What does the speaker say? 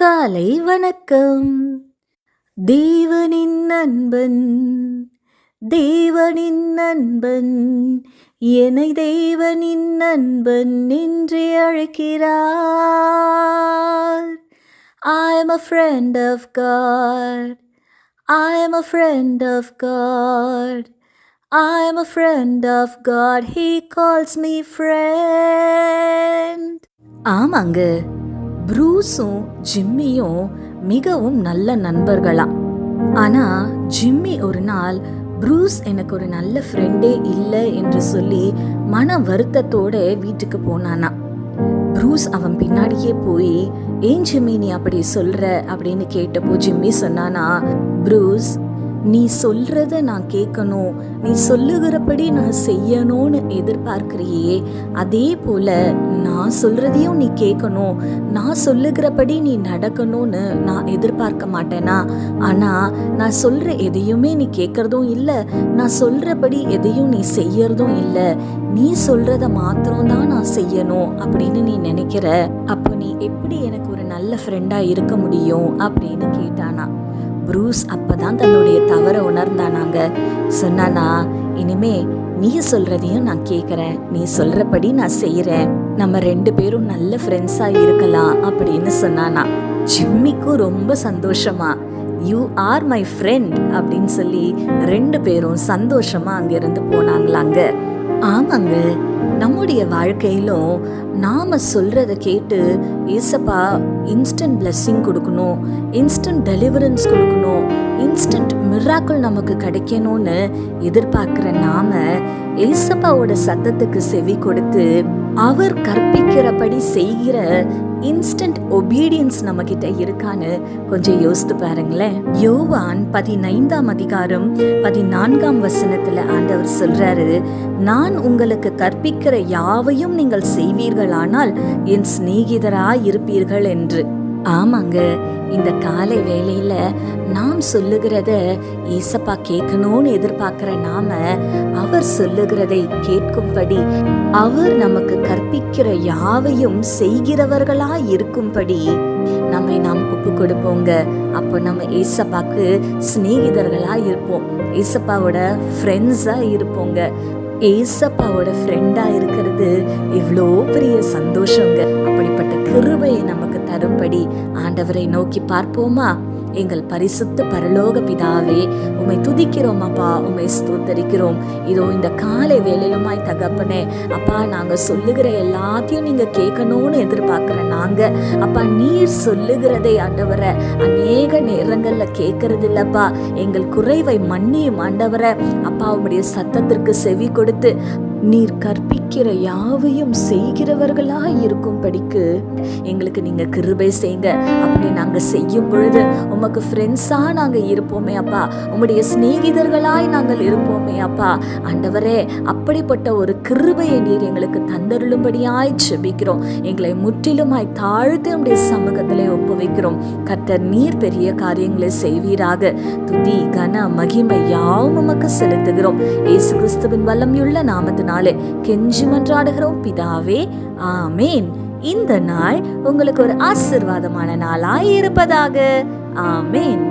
காலை வணக்கம் தேவனின் நண்பன் தேவனின் நண்பன் என்னை தேவனின் நண்பன் என்று அழைக்கிறார் I am a friend of God I am a friend of God I am a friend of God he calls me friend ஆமாங்க ப்ரூஸும் ஜிம்மியும் மிகவும் நல்ல நண்பர்களாம் ஆனால் ஜிம்மி ஒரு நாள் ப்ரூஸ் எனக்கு ஒரு நல்ல ஃப்ரெண்டே இல்லை என்று சொல்லி மன வருத்தத்தோட வீட்டுக்கு போனானா. ப்ரூஸ் அவன் பின்னாடியே போய் ஏன் ஜிம்மி நீ அப்படி சொல்கிற அப்படின்னு கேட்டப்போ ஜிம்மி சொன்னானா ப்ரூஸ் நீ சொல்றத நான் கேட்கணும். நீ சொல்லுகிறபடி நான் செய்யணும்னு எதிர்பார்க்கிறியே. அதே போல நான் சொல்றதையும் நீ கேட்கணும். நான் சொல்லுகிறபடி நீ நடக்கணும்னு நான் எதிர்பார்க்க மாட்டேனா? ஆனா நான் சொல்ற எதையுமே நீ கேட்கறதும் இல்லை. நான் சொல்றபடி எதையும் நீ செய்யறதும் இல்லை. நீ சொல்றத மாத்திரம் தான் நான் செய்யணும் அப்படின்னு நீ நினைக்கிற. அப்போ நீ எப்படி எனக்கு ஒரு நல்ல ஃப்ரெண்டா இருக்க முடியும் அப்படின்னு கேட்டானா? ப்ரூஸ் அப்பதான் தன்னுடைய தவறை உணர்ந்தானாங்க. சொன்னானா இனிமே நீ சொல்றதையும் நான் கேட்குறேன் நீ சொல்றபடி நான் செய்யறேன் நம்ம ரெண்டு பேரும் நல்ல ஃப்ரெண்ட்ஸா இருக்கலாம் அப்படின்னு சொன்னானா. ஜிம்மிக்கும் ரொம்ப சந்தோஷமா யூ ஆர் மை ஃப்ரெண்ட் அப்படின்னு சொல்லி ரெண்டு பேரும் சந்தோஷமா அங்கிருந்து போனாங்களாங்க. ஆமாங்க நம்முடைய வாழ்க்கையிலும் நாம் சொல்கிறத கேட்டு ஏசப்பா இன்ஸ்டன்ட் பிளெஸ்ஸிங் கொடுக்கணும் இன்ஸ்டன்ட் டெலிவரன்ஸ் கொடுக்கணும் இன்ஸ்டன்ட் மிராக்கள் நமக்கு கிடைக்கணும்னு எதிர்பார்க்குற நாம ஏசப்பாவோட சத்தத்துக்கு செவி கொடுத்து அவர் கற்பிக்கிறபடி செய்கிற இன்ஸ்டன்ட் ஒபீடியன்ஸ் நம்ம கிட்ட இருக்கான்னு கொஞ்சம் யோசித்து பாருங்களேன். யோவான் பதினைந்தாம் அதிகாரம் பதினான்காம் வசனத்துல ஆண்டவர் சொல்றாரு நான் உங்களுக்கு கற்பிக்கிற யாவையும் நீங்கள் செய்வீர்களானால் என் சிநேகிதராய் இருப்பீர்கள் என்று. ஆமாங்க இந்த காலை வேளையில நாம் சொல்லுகிறத ஏசப்பா கேட்கணும்னு எதிர்பார்க்கிற நாம அவர் சொல்லுகிறதை கேட்கும்படி அவர் நமக்கு கற்பிக்கிற யாவையும் செய்கிறவர்களா இருக்கும்படி நம்மை நாம் ஒப்பு கொடுப்போங்க. அப்போ நம்ம ஏசப்பாக்கு சிநேகிதர்களா இருப்போம். ஏசப்பாவோட ஃப்ரெண்ட்ஸா இருப்போங்க. ஏசப்பாவோட ஃப்ரெண்டா இருக்கிறது இவ்வளோ பெரிய சந்தோஷங்க. அப்படிப்பட்ட கிருபையை நமக்கு தரும்படி ஆண்டவரை நோக்கி பார்ப்போமா? எங்கள் பரிசுத்த பரலோக பிதாவே உம்மை துதிக்கிறோம் அப்பா உம்மை ஸ்தோத்தரிக்கிறோம். இதோ இந்த காலை வேலையிலுமாய் தகப்பனே அப்பா நாங்கள் சொல்லுகிற எல்லாத்தையும் நீங்கள் கேட்கணும்னு எதிர்பார்க்குற நாங்கள் அப்பா நீர் சொல்லுகிறதை ஆண்டவரை அநேக நேரங்களில் கேட்கறது இல்லைப்பா எங்கள் குறைவை மன்னியும் ஆண்டவரை. அப்பா உங்களுடைய சத்தத்திற்கு செவி கொடுத்து நீர் கற்பிக்கிற யாவையும் செய்கிறவர்களா இருக்கும்படிக்கு எங்களுக்கு நீங்க கிருபை செய்யுங்க. அப்படி நாங்க செய்யும் பொழுது உமக்கு ஃப்ரெண்ட்ஸா நாங்க இருப்போமே அப்பா. உம்முடைய சிநேகிதர்களாய் நாங்கள் இருப்போமே அப்பா. ஆண்டவரே அப்படிப்பட்ட ஒரு கிருபையை நீர் எங்களுக்கு தந்தருளும்படியாய் செபிக்கிறோம் எங்களை முற்றிலுமாய் தாழ்த்து உடைய சமூகத்திலே ஒப்புவிக்கிறோம். கர்த்தர் நீர் பெரிய காரியங்களை செய்வீராக. துதி கன மகிமை யாவும் உமக்கு செலுத்துகிறோம். இயேசு கிறிஸ்துவின் வல்லமையுள்ள நாள் கெஞ்சி மன்றாடுகிறோம் பிதாவே ஆமேன். இந்த நாள் உங்களுக்கு ஒரு ஆசிர்வாதமான நாளாய் இருப்பதாக ஆமேன்.